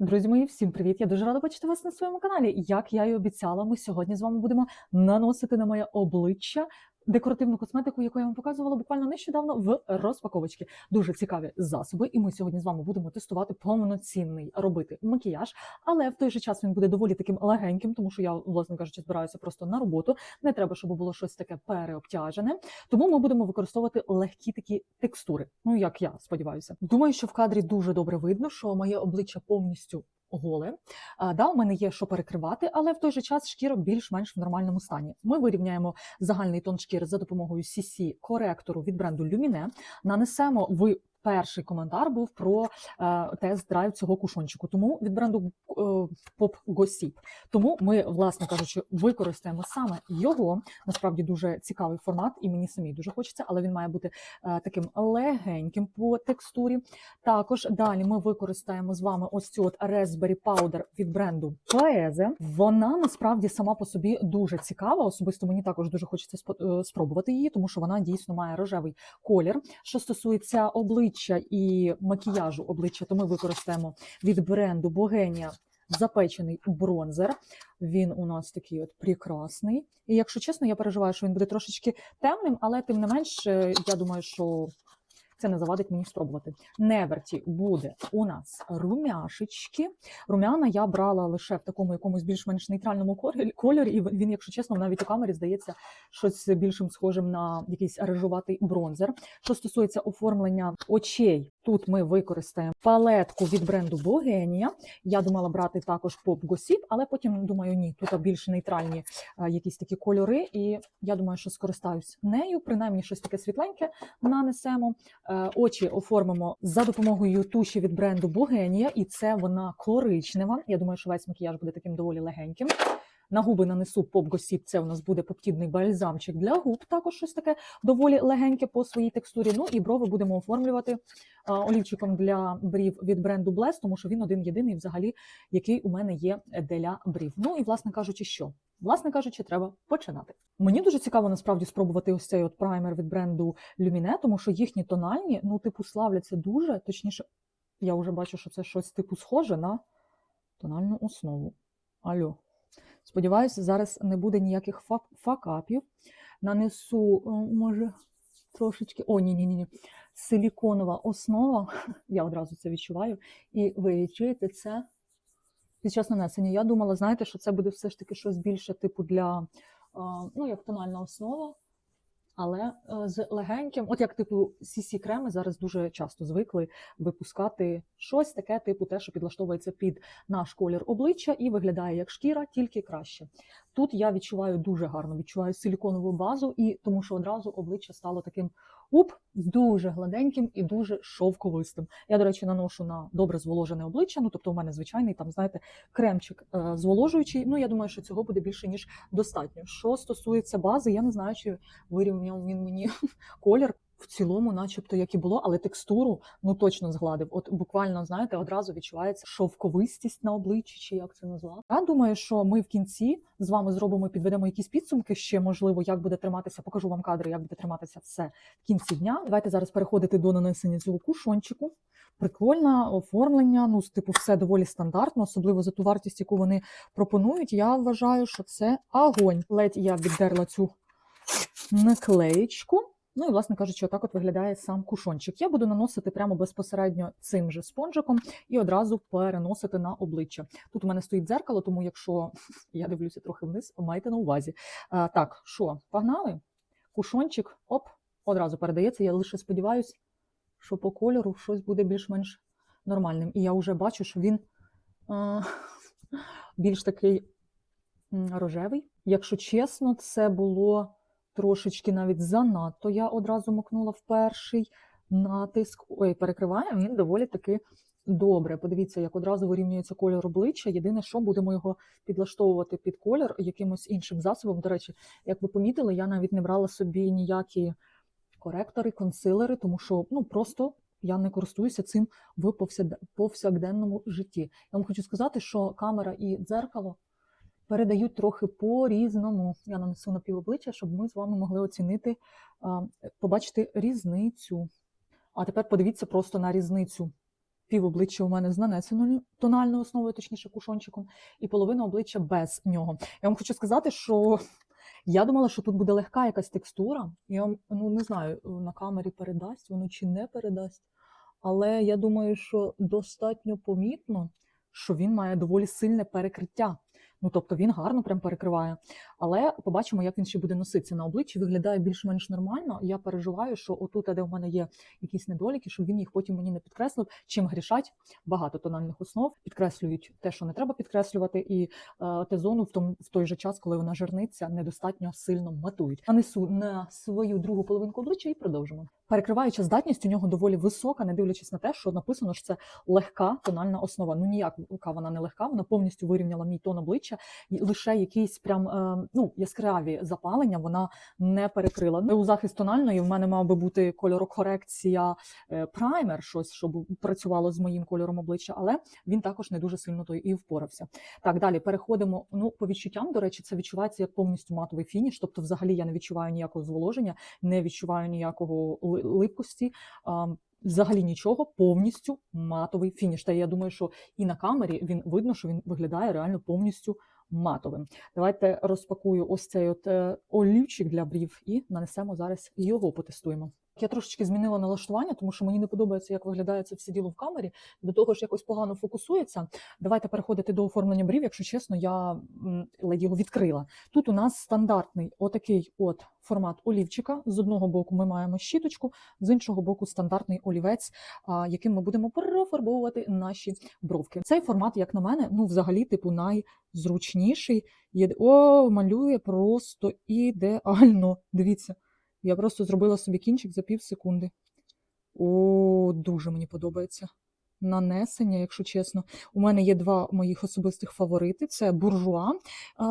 Друзі мої, всім привіт! Я дуже рада бачити вас на своєму каналі. Як я і обіцяла, ми сьогодні з вами будемо наносити на моє обличчя декоративну косметику, яку я вам показувала буквально нещодавно в розпаковочці. Дуже цікаві засоби, і ми сьогодні з вами будемо тестувати повноцінний робити макіяж, але в той же час він буде доволі таким легеньким, тому що я, власне кажучи, збираюся просто на роботу. Не треба, щоб було щось таке переобтяжене. Тому ми будемо використовувати легкі такі текстури. Ну як я сподіваюся. Думаю, що в кадрі дуже добре видно, що моє обличчя повністю. Голе, да, у мене є що перекривати, але в той же час шкіра більш-менш в нормальному стані. Ми вирівняємо загальний тон шкіри за допомогою CC коректору від бренду Lumine. Нанесемо в перший коментар був про е, тест-драйв цього кушончику. Тому від бренду е, Pop Gossip. Тому ми, власне кажучи, використаємо саме його. Насправді дуже цікавий формат, і мені самій дуже хочеться, але він має бути е, таким легеньким по текстурі. Також далі ми використаємо з вами ось цю от Raspberry Powder від бренду Paese. Вона насправді сама по собі дуже цікава. Особисто мені також дуже хочеться спробувати її, тому що вона дійсно має рожевий колір. Що стосується обличчя і макіяжу обличчя, то ми використаємо від бренду Богенія запечений бронзер. Він у нас такий от прекрасний. І якщо чесно, я переживаю, що він буде трошечки темним, але тим не менш, е, я думаю, що це не завадить мені спробувати. Неверті буде у нас румяшечки. Румяна я брала лише в такому якомусь більш-менш нейтральному кольорі- і він, якщо чесно, навіть у камері здається щось більшим схожим на якийсь рижуватий бронзер. Що стосується оформлення очей, тут ми використаємо палетку від бренду Богенія. Я думала брати також Pop Gossip, але потім думаю, ні, тут більш нейтральні е, якісь такі кольори, і я думаю, що скористаюсь нею. Принаймні щось таке світленьке нанесемо. Е, Очі оформимо за допомогою туші від бренду Богенія, і це вона коричнева. Я думаю, що весь макіяж буде таким доволі легеньким. На губи нанесу Gossip, це у нас буде поптібний бальзамчик для губ, також щось таке доволі легеньке по своїй текстурі. Ну і брови будемо оформлювати олівчиком для брів від бренду Bless, тому що він один єдиний взагалі, який у мене є для брів. Ну і власне кажучи, що? Власне кажучи, треба починати. Мені дуже цікаво насправді спробувати ось цей от праймер від бренду Lumine, тому що їхні тональні, ну, типу, славляться дуже. Точніше, я вже бачу, що це щось типу схоже на тональну основу. Алло. Сподіваюся, зараз не буде ніяких факапів. Нанесу, е, може, трошечки. О, ні, ні, ні, ні. Силіконова основа. Я одразу це відчуваю. І ви відчуєте це під час нанесення. Я думала, знаєте, що це буде все ж таки щось більше, типу, для, е, ну, як тональна основа. Але е, з легеньким, от як типу cc креми зараз дуже часто звикли випускати щось таке, типу те, що підлаштовується під наш колір обличчя і виглядає як шкіра, тільки краще. Тут я відчуваю дуже гарно, відчуваю силіконову базу, і тому що одразу обличчя стало таким уп, дуже гладеньким і дуже шовковистим. Я, до речі, наношу на добре зволожене обличчя. Ну тобто, у мене звичайний там, знаєте, кремчик е, зволожуючий. Ну я думаю, що цього буде більше ніж достатньо. Що стосується бази, я не знаю, чи вирівняв він мені колір. В цілому, начебто, як і було, але текстуру ну точно згладив. От буквально, знаєте, одразу відчувається шовковистість на обличчі, чи як це назвати. Я думаю, що ми в кінці з вами зробимо, підведемо якісь підсумки. Ще можливо, як буде триматися. Покажу вам кадри, як буде триматися все в кінці дня. Давайте зараз переходити до нанесення цього кушончику. Прикольне оформлення. Ну, типу, все доволі стандартно, особливо за ту вартість, яку вони пропонують. Я вважаю, що це агонь. Ледь я віддерла цю наклеєчку. Ну і, власне кажучи, отак от виглядає сам кушончик. Я буду наносити прямо безпосередньо цим же спонжиком і одразу переносити на обличчя. Тут у мене стоїть дзеркало, тому якщо я дивлюся трохи вниз, майте на увазі. А, так, що, погнали? Кушончик, оп, одразу передається. Я лише сподіваюся, що по кольору щось буде більш-менш нормальним. І я вже бачу, що він а, більш такий рожевий. Якщо чесно, це було трошечки навіть занадто. Я одразу мокнула в перший натиск. Ой, перекриває він доволі таки добре. Подивіться, як одразу вирівнюється кольор обличчя. Єдине, що будемо його підлаштовувати під колір якимось іншим засобом. До речі, як ви помітили, я навіть не брала собі ніякі коректори, консилери, тому що ну просто. Я не користуюся цим в повсякденному житті. Я вам хочу сказати, що камера і дзеркало передають трохи по-різному. Я нанесу на півобличчя, щоб ми з вами могли оцінити, побачити різницю. А тепер подивіться просто на різницю пів обличчя у мене з нанесеною тональною основою, точніше кушончиком, і половина обличчя без нього. Я вам хочу сказати, що я думала, що тут буде легка якась текстура. Я вам ну не знаю, на камері передасть воно чи не передасть. Але я думаю, що достатньо помітно, що він має доволі сильне перекриття. Ну тобто він гарно прям перекриває. Але побачимо, як він ще буде носитися на обличчі. Виглядає більш-менш нормально. Я переживаю, що отут, де в мене є якісь недоліки, щоб він їх потім мені не підкреслив. Чим грішать багато тональних основ, підкреслюють те, що не треба підкреслювати, і е, те зону в том в той же час, коли вона жирниться, недостатньо сильно матують. Нанесу на свою другу половинку обличчя і продовжимо. Перекриваюча здатність у нього доволі висока, не дивлячись на те, що написано, що це легка тональна основа. Ну ніяка вона не легка, вона повністю вирівняла мій тон обличчя, і лише якісь прям е, ну яскраві запалення вона не перекрила. Ну, у захист тональної в мене мав би бути кольорокорекція е, праймер, щось щоб працювало з моїм кольором обличчя, але він також не дуже сильно той і впорався. Так, далі переходимо. Ну, по відчуттям, до речі, це відчувається як повністю матовий фініш. Тобто, взагалі я не відчуваю ніякого зволоження, не відчуваю ніякого липкості. Взагалі нічого, повністю матовий фініш. Та я думаю, що і на камері він видно, що він виглядає реально повністю матовим. Давайте розпакую ось цей от е, олівчик для брів і нанесемо зараз його потестуємо. Я трошечки змінила налаштування, тому що мені не подобається, як виглядає це все діло в камері. До того ж, якось погано фокусується. Давайте переходити до оформлення брів. Якщо чесно, я ледь його відкрила. Тут у нас стандартний отакий от формат олівчика. З одного боку ми маємо щіточку, з іншого боку стандартний олівець, яким ми будемо профарбовувати наші бровки. Цей формат, як на мене, ну взагалі, типу, найзручніший. О, малює просто ідеально. Дивіться, я просто зробила собі кінчик за пів секунди. О, дуже мені подобається. Нанесення, якщо чесно. У мене є два моїх особистих фаворити: це буржуа,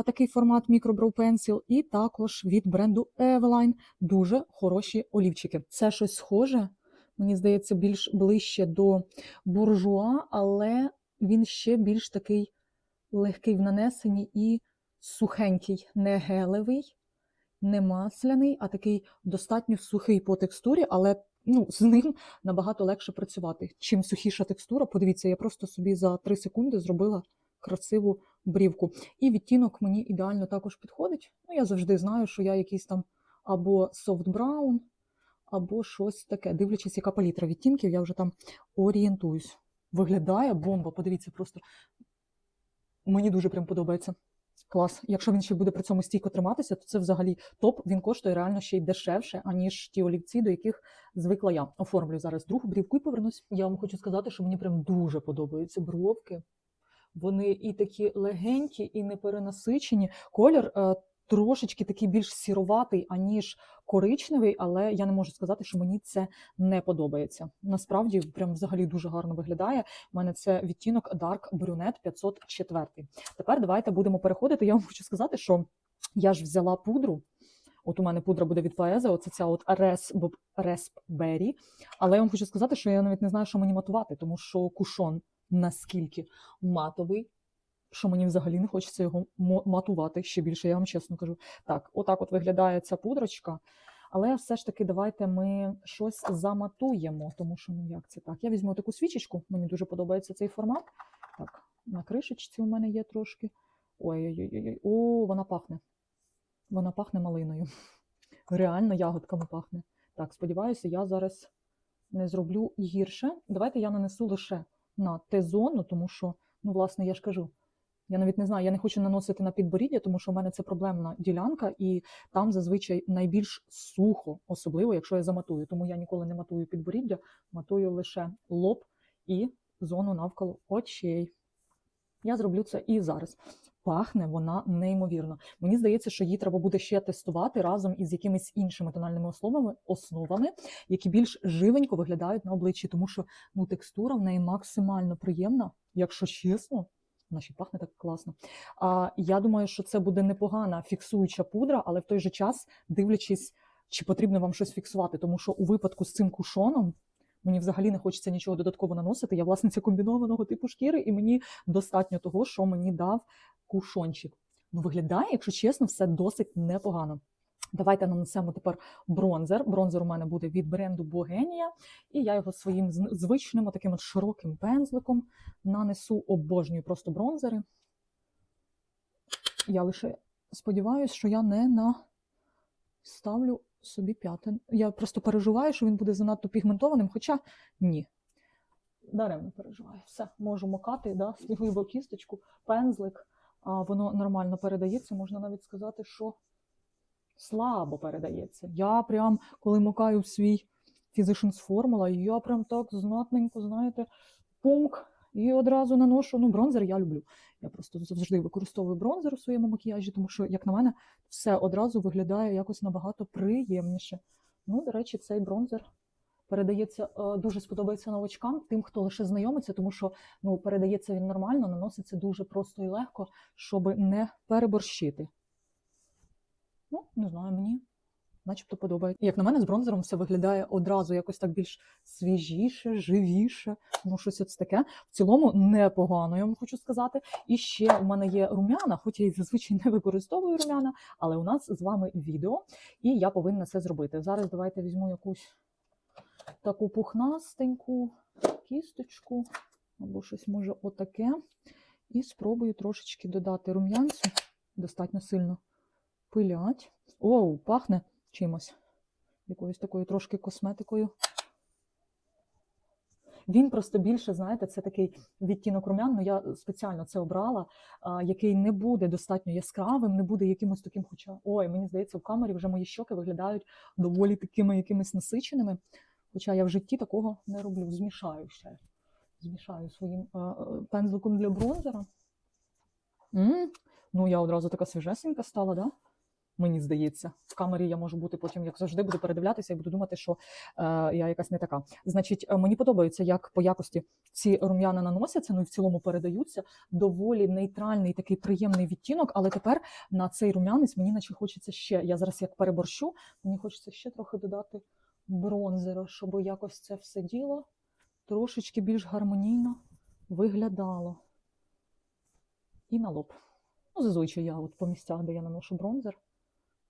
такий формат Brow Pencil, і також від бренду Eveline. Дуже хороші олівчики. Це щось схоже, мені здається, більш ближче до буржуа, але він ще більш такий легкий в нанесенні і сухенький, не гелевий, не масляний, а такий достатньо сухий по текстурі, але ну, з ним набагато легше працювати. Чим сухіша текстура, подивіться, я просто собі за 3 секунди зробила красиву брівку. І відтінок мені ідеально також підходить. Ну, я завжди знаю, що я якийсь там або brown, або щось таке. Дивлячись, яка палітра відтінків, я вже там орієнтуюсь. Виглядає бомба, подивіться, просто мені дуже прям подобається. Клас. Якщо він ще буде при цьому стійко триматися, то це взагалі топ. Він коштує реально ще й дешевше, аніж ті олівці, до яких звикла я. Оформлю зараз другу брівку і повернусь. Я вам хочу сказати, що мені прям дуже подобаються бровки. Вони і такі легенькі, і неперенасичені. Колір е, трошечки такий більш сіроватий, аніж коричневий, але я не можу сказати, що мені це не подобається. Насправді, прям взагалі дуже гарно виглядає. У мене це відтінок Dark Brunette 504. Тепер давайте будемо переходити. Я вам хочу сказати, що я ж взяла пудру. От у мене пудра буде від Паеза, оце ця от Resp, Raspberry. Але я вам хочу сказати, що я навіть не знаю, що мені матувати, тому що кушон наскільки матовий, що мені взагалі не хочеться його матувати ще більше, я вам чесно кажу. Так, отак от виглядає ця пудрочка. Але все ж таки, давайте ми щось заматуємо, тому що ну як це так? Я візьму таку свічечку, мені дуже подобається цей формат. Так, на кришечці у мене є трошки. Ой-ой-ой, о, вона пахне. Вона пахне малиною. Реально ягодками пахне. Так, сподіваюся, я зараз не зроблю гірше. Давайте я нанесу лише на Т-зону, тому що, ну, власне, я ж кажу, я навіть не знаю, я не хочу наносити на підборіддя, тому що в мене це проблемна ділянка, і там зазвичай найбільш сухо, особливо, якщо я заматую. Тому я ніколи не матую підборіддя, матую лише лоб і зону навколо очей. Я зроблю це і зараз. Пахне вона неймовірно. Мені здається, що її треба буде ще тестувати разом із якимись іншими тональними основами, основами, які більш живенько виглядають на обличчі, тому що ну, текстура в неї максимально приємна, якщо чесно. Й пахне так класно. А я думаю, що це буде непогана фіксуюча пудра, але в той же час дивлячись, чи потрібно вам щось фіксувати, тому що у випадку з цим кушоном мені взагалі не хочеться нічого додатково наносити. Я власниця комбінованого типу шкіри, і мені достатньо того, що мені дав кушончик. Ну, виглядає, якщо чесно, все досить непогано. Давайте нанесемо тепер бронзер. Бронзер у мене буде від бренду Богенія, і я його своїм звичним таким от широким пензликом нанесу обожнюю просто бронзери. Я лише сподіваюся, що я не наставлю собі п'ятин. Я просто переживаю, що він буде занадто пігментованим, хоча ні. Даремно переживаю. Все, можу макати, да, сміливо кісточку, пензлик, а воно нормально передається. Можна навіть сказати, що слабо передається. Я прям, коли макаю в свій Physicians Formula, я прям так знатненько, знаєте, пунк, і одразу наношу. Ну, бронзер я люблю. Я просто завжди використовую бронзер у своєму макіяжі, тому що, як на мене, все одразу виглядає якось набагато приємніше. Ну, до речі, цей бронзер передається, е, дуже сподобається новачкам, тим, хто лише знайомиться, тому що ну, передається він нормально, наноситься дуже просто і легко, щоб не переборщити. Ну, не знаю, мені начебто подобається. Як на мене, з бронзером все виглядає одразу якось так більш свіжіше, живіше. Ну, щось ось таке. В цілому непогано, я вам хочу сказати. І ще у мене є румяна, хоч я і зазвичай не використовую румяна, але у нас з вами відео, і я повинна це зробити. Зараз давайте візьму якусь таку пухнастеньку кісточку, або щось може отаке. І спробую трошечки додати рум'янцю. Достатньо сильно пилять. Оу, пахне чимось. Якоюсь такою трошки косметикою. Він просто більше, знаєте, це такий відтінок румян, ну я спеціально це обрала, який не буде достатньо яскравим, не буде якимось таким, хоча ой, мені здається, в камері вже мої щоки виглядають доволі такими якимись насиченими. Хоча я в житті такого не роблю. Змішаю ще. Змішаю своїм пензликом для бронзера. м Ну, я одразу така свіжесенька стала, да? Мені здається, в камері я можу бути потім, як завжди, буду передивлятися і буду думати, що е, я якась не така. Значить, е, мені подобається, як по якості ці рум'яна наносяться, ну і в цілому передаються. Доволі нейтральний такий приємний відтінок, але тепер на цей рум'янець мені наче хочеться ще. Я зараз як переборщу, мені хочеться ще трохи додати бронзера, щоб якось це все діло трошечки більш гармонійно виглядало. І на лоб. Ну, зазвичай я от по місцях, де я наношу бронзер,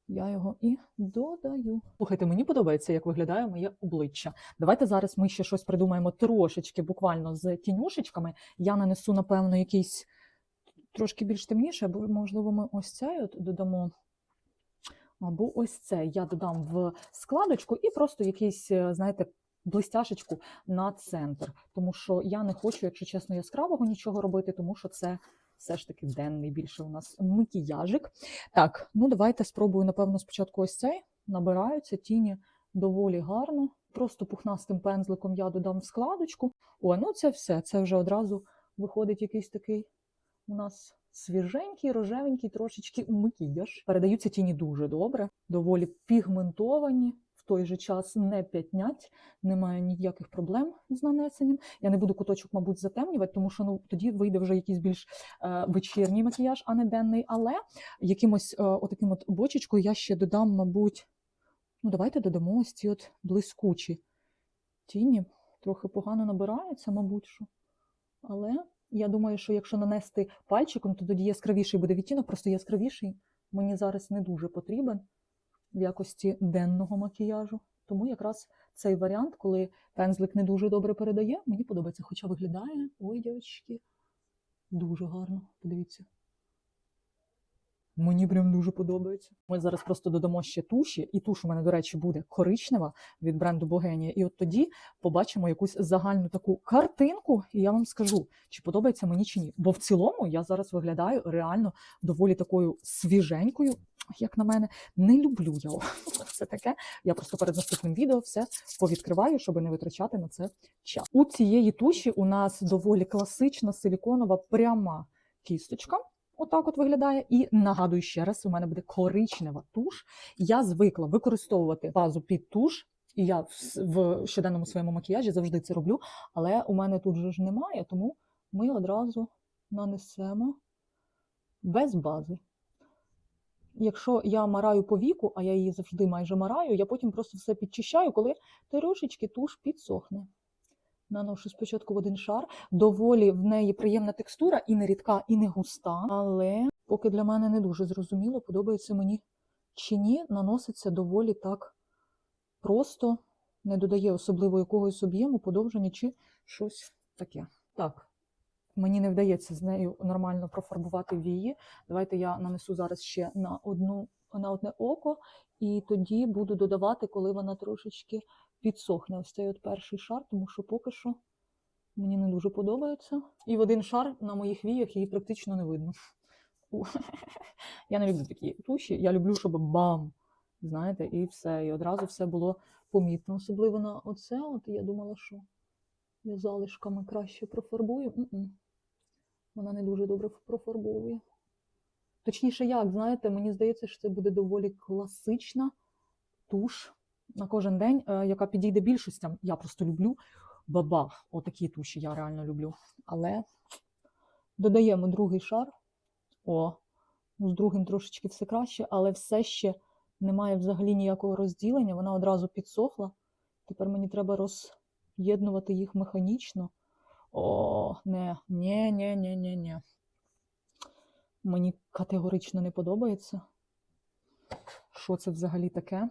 я його і додаю. Слухайте, мені подобається, як виглядає моє обличчя. Давайте зараз ми ще щось придумаємо трошечки, буквально з тінюшечками. Я нанесу, напевно, якийсь трошки більш темніше, або, можливо, ми ось цей додамо. Або ось це я додам в складочку і просто якийсь, е, знаєте, блистяшечку на центр. Тому що я не хочу, якщо чесно, яскравого нічого робити, тому що це все ж таки денний більше у нас макіяжик. Так, ну давайте спробую, напевно, спочатку ось цей. Набираються тіні доволі гарно. Просто пухнастим пензликом я додам складочку. О, ну це все. Це вже одразу виходить якийсь такий у нас свіженький, рожевенький, трошечки макіяж. Передаються тіні дуже добре, доволі пігментовані, той же час не п'ятнять, немає ніяких проблем з нанесенням. Я не буду куточок, мабуть, затемнювати, тому що ну тоді вийде вже якийсь більш е, вечірній макіяж, а не денний. Але якимось е, отаким от бочечкою я ще додам, мабуть, ну давайте додамо ось ці от блискучі тіні. Трохи погано набираються, мабуть, що. Але я думаю, що якщо нанести пальчиком, то тоді яскравіший буде відтінок, просто яскравіший мені зараз не дуже потрібен в якості денного макіяжу. Тому якраз цей варіант, коли пензлик не дуже добре передає, мені подобається, хоча виглядає, ой, дівчатки, дуже гарно. Подивіться. Мені прям дуже подобається. Ми зараз просто додамо ще туші, і туш у мене, до речі, буде коричнева від бренду Богенія. І от тоді побачимо якусь загальну таку картинку, і я вам скажу, чи подобається мені чи ні. Бо в цілому я зараз виглядаю реально доволі такою свіженькою. Як на мене, не люблю я це таке. Я просто перед наступним відео все повідкриваю, щоб не витрачати на це час. У цієї туші у нас доволі класична силіконова пряма кісточка. Отак от виглядає. І нагадую ще раз, у мене буде коричнева туш. Я звикла використовувати базу під туш, і я в, щоденному своєму макіяжі завжди це роблю. Але у мене тут же ж немає, тому ми одразу нанесемо без бази. Якщо я мараю по віку, а я її завжди майже мараю, я потім просто все підчищаю, коли трошечки туш підсохне. Наношу спочатку в один шар. Доволі в неї приємна текстура, і не рідка, і не густа. Але поки для мене не дуже зрозуміло, подобається мені чи ні, наноситься доволі так просто, не додає особливо якогось об'єму, подовження чи щось таке. Так, мені не вдається з нею нормально профарбувати вії. Давайте я нанесу зараз ще на, одну, на одне око, і тоді буду додавати, коли вона трошечки підсохне. Ось цей от перший шар, тому що поки що мені не дуже подобається. І в один шар на моїх віях її практично не видно. Я не люблю такі туші. Я люблю, щоб бам! Знаєте, і все. І одразу все було помітно. Особливо на оце. От я думала, що я залишками краще профарбую. М-м. Вона не дуже добре профарбовує. Точніше, як, знаєте, мені здається, що це буде доволі класична туш на кожен день, е, яка підійде більшостям. Я просто люблю бабах. Отакі туші я реально люблю. Але додаємо другий шар. О, ну з другим трошечки все краще, але все ще немає взагалі ніякого розділення. Вона одразу підсохла. Тепер мені треба роз'єднувати їх механічно. О, не, ні, ні, ні, ні, ні. Мені категорично не подобається. Що це взагалі таке?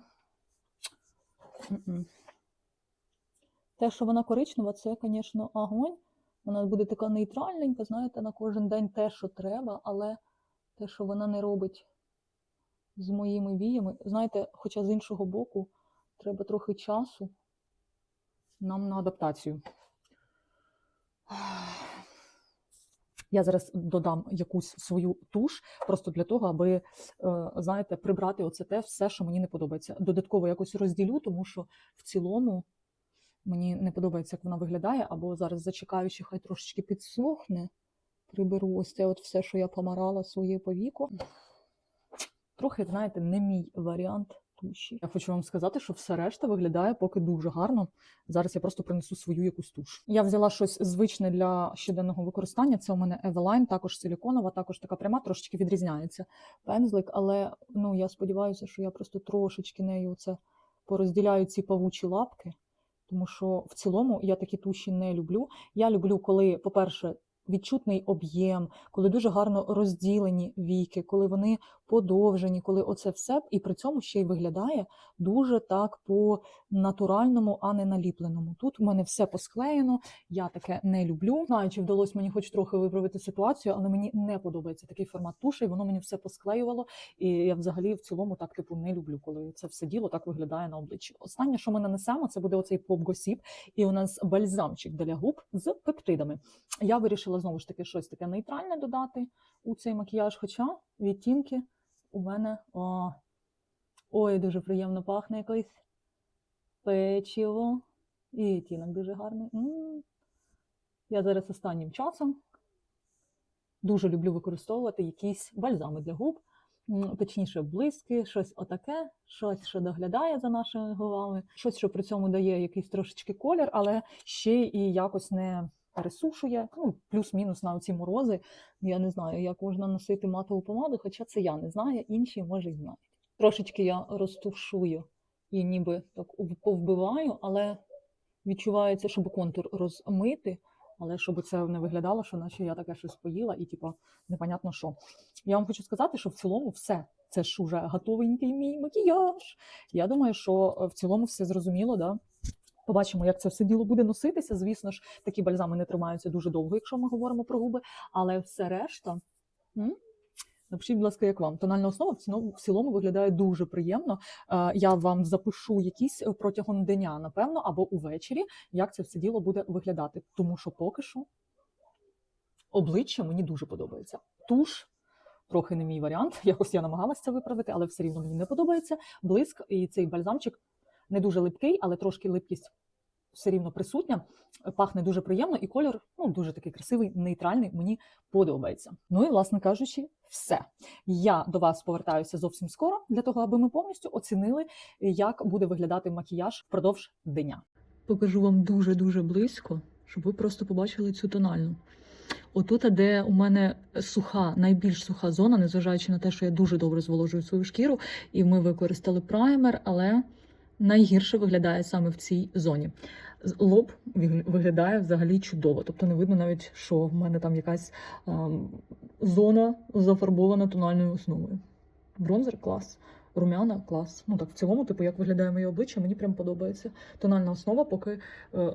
Те, що вона коричнева, це, звісно, огонь. Вона буде така нейтральненька, знаєте, на кожен день те, що треба, але те, що вона не робить з моїми віями, знаєте, хоча з іншого боку, треба трохи часу нам на адаптацію. Я зараз додам якусь свою туш, просто для того, аби, е, знаєте, прибрати оце те все, що мені не подобається. Додатково якось розділю, тому що в цілому мені не подобається, як вона виглядає, або зараз зачекаю, що хай трошечки підсохне. Приберу ось це от все, що я помарала своє повіку. Трохи, знаєте, не мій варіант туші. Я хочу вам сказати, що все решта виглядає поки дуже гарно. Зараз я просто принесу свою якусь туш. Я взяла щось звичне для щоденного використання. Це у мене Eveline, також силіконова, також така пряма, трошечки відрізняється пензлик, але ну я сподіваюся, що я просто трошечки нею це порозділяю ці павучі лапки. Тому що в цілому я такі туші не люблю. Я люблю, коли, по-перше, відчутний об'єм, коли дуже гарно розділені віки, коли вони подовжені, коли оце все, і при цьому ще й виглядає дуже так по натуральному, а не наліпленому. Тут у мене все посклеєно, я таке не люблю. Знаю, чи вдалося мені хоч трохи виправити ситуацію, але мені не подобається такий формат туші, воно мені все посклеювало. І я взагалі в цілому так типу не люблю, коли це все діло так виглядає на обличчі. Останнє, що ми нанесемо, це буде оцей поп-госіп, і у нас бальзамчик для губ з пептидами. Я вирішила знову ж таки щось таке нейтральне додати у цей макіяж, хоча відтінки у мене о, ой, дуже приємно пахне якось печиво. І відтінок дуже гарний. М. Я зараз останнім часом дуже люблю використовувати якісь бальзами для губ, точніше, блиски, щось отаке, щось, що доглядає за нашими губами, щось, що при цьому дає якийсь трошечки колір, але ще і якось не пересушує. Ну, плюс-мінус на оці морози. Я не знаю, як можна носити матову помаду, хоча це я не знаю, інші може й знають. Трошечки я розтушую і ніби так повбиваю, але відчувається, щоб контур розмити, але щоб це не виглядало, що наче я таке щось поїла і типа непонятно що. Я вам хочу сказати, що в цілому все. Це ж уже готовенький мій макіяж. Я думаю, що в цілому все зрозуміло, да? Побачимо, як це все діло буде носитися. Звісно ж, такі бальзами не тримаються дуже довго, якщо ми говоримо про губи, але все решта. Напишіть, будь ласка, як вам тональна основа в цілому, виглядає дуже приємно. Е, Я вам запишу якісь е, протягом дня, напевно, або увечері, як це все діло буде виглядати. Тому що поки що обличчя мені дуже подобається. Туш трохи не мій варіант. Якось я намагалася це виправити, але все рівно мені не подобається. Блиск і цей бальзамчик не дуже липкий, але трошки липкість все рівно присутня. Пахне дуже приємно, і колір ну, дуже такий красивий, нейтральний. Мені подобається. Ну і, власне кажучи, все. Я до вас повертаюся зовсім скоро для того, аби ми повністю оцінили, як буде виглядати макіяж впродовж дня. Покажу вам дуже дуже близько, щоб ви просто побачили цю тональну. Отут, де у мене суха, найбільш суха зона, незважаючи на те, що я дуже добре зволожую свою шкіру, і ми використали праймер, але найгірше виглядає саме в цій зоні. Лоб виглядає взагалі чудово. Тобто не видно навіть, що в мене там якась ем, зона зафарбована тональною основою. Бронзер клас. румяна, клас. Ну так, в цілому, типу, як виглядає моє обличчя, мені прям подобається. Тональна основа поки е,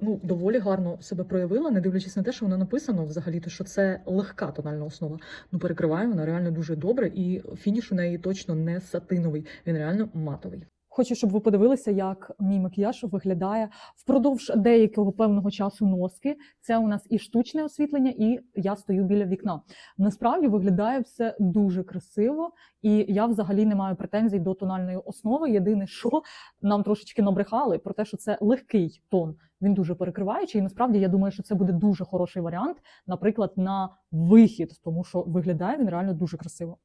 ну, доволі гарно себе проявила, не дивлячись на те, що воно написано взагалі, то що це легка тональна основа. Ну, перекриває вона реально дуже добре, і фініш у неї точно не сатиновий, він реально матовий. Хочу, щоб ви подивилися, як мій макіяж виглядає впродовж деякого певного часу носки. Це у нас і штучне освітлення, і я стою біля вікна. Насправді виглядає все дуже красиво, і я взагалі не маю претензій до тональної основи. Єдине, що нам трошечки набрехали про те, що це легкий тон. Він дуже перекриваючий. І насправді я думаю, що це буде дуже хороший варіант, наприклад, на вихід, тому що виглядає він реально дуже красиво.